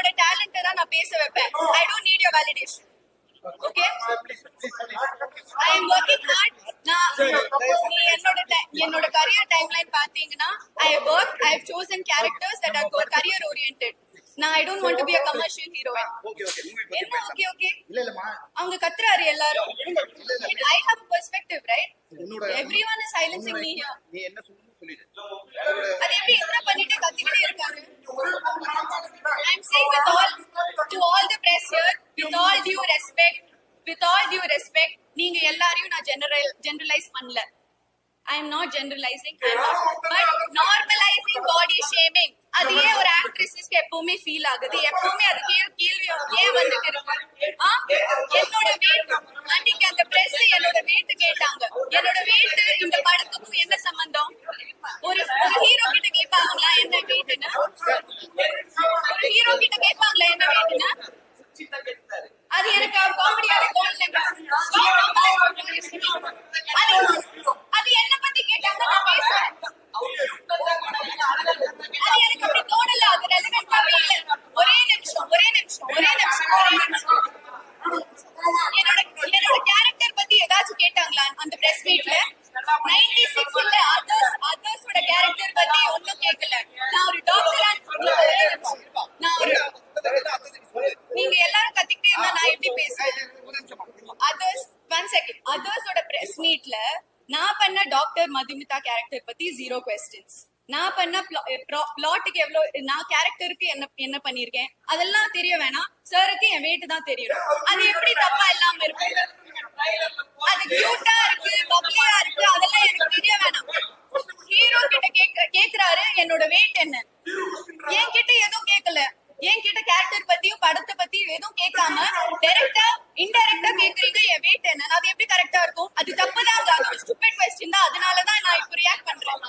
என்னோட டேலண்ட தான் நான் பேச வைப்பேன். I don't need your validation okay I am working hard நான் என்னோட என்னோட கரியர் டைம்லைன் பாத்தீங்கன்னா I work I have chosen characters that are career oriented நான் I don't want to be a commercial heroine பத்தி என்ன? ஓகே ஓகே அவங்க கத்துறாரு எல்லாரும். I have perspective right everyone is silencing me here நீ என்ன சொல்லணும் சொல்லிடு. அது எப்படி என்ன பண்ணிட்டு கத்திக்கிட்டே இருக்காரு? With all due respect with all due respect நீங்க எல்லாரையும் நான் ஜெனரல் ஜெனரலைஸ் பண்ணல. I am not generalising but normalising body shaming அது ஏன் ஒரு ஆக்ட்ரஸஸ்க்கு எப்பவுமே ஃபீல் ஆகுது. எப்பவுமே அது கே- கேள்வி ஏன் வந்துட்டு இருக்கு? என்னோட வெயிட் அன்னைக்கு அந்த பிரஸ் என்னோட வெயிட் கேட்டாங்க. என்னோட வெயிட் இந்த படத்துக்கும் என்ன சம்பந்தம்? ஒரு ஒரு ஹீரோ கிட்ட கேட்பாங்களா? என்ன வெயிட்னு ஒரு ஹீரோ கிட்ட கேட்பாங்களா என்ன வெயிட்னு அது எனக்கு காமெடியாக தோணலைங்க அது அது என்ன பத்தி கேட்டாங்க நான் பேசுறேன் அது எனக்கு அப்படி தோணல அது ரெலவெண்டாவே இல்ல ஒரே நிமிஷம் ஒரே நிமிஷம் ஒரே நிமிஷம் ஒரே நிமிஷம் என்னோட என்னோட கேரக்டர் பத்தி ஏதாச்சும் கேட்டாங்களா அந்த பிரஸ் மீட்ல நைன்டி சிக்ஸ்ல அதர்ஸ் அதர்ஸோட கேரக்டர் பத்தி ஒண்ணும் கேட்கல நான் ஒரு டாக்டரா நான் ஒரு நீங்க எல்லாரும் கத்திக்கிட்டே இருந்தா நான் எப்படி பேசுவேன்? ஒன் செகண்ட் அதர்ஸோட பிரஸ் மீட்ல நான் பண்ண டாக்டர் மதுமிதா கேரக்டர் பத்தி ஜீரோ கொஸ்டின்ஸ் நான் பண்ண பிளாட்டுக்கு eh, எவ்வளவு நான் கேரக்டருக்கு என்ன என்ன பண்ணிருக்கேன்? அதெல்லாம் தெரிய வேணாம். சாருக்கு என் வெயிட் தான் தெரியும் அது எப்படி தப்பா இல்லாம இருக்கும்? அது கியூட்டா இருக்கு பப்ளியா இருக்கு அதெல்லாம் எனக்கு தெரிய வேணாம். ஹீரோ கிட்ட கேக்க கேக்குறாரு என்னோட வெயிட் என்ன? என்கிட்ட எதுவும் கேட்கல என்கிட்ட கேரக்டர் பத்தியும் படத்தை பத்தியும் எதுவும் கேட்காம டேரக்ட் கேக்குறீங்க? என் வெயிட் என்ன? அது எப்படி கரெக்டா இருக்கும்? அது தப்புதாங்க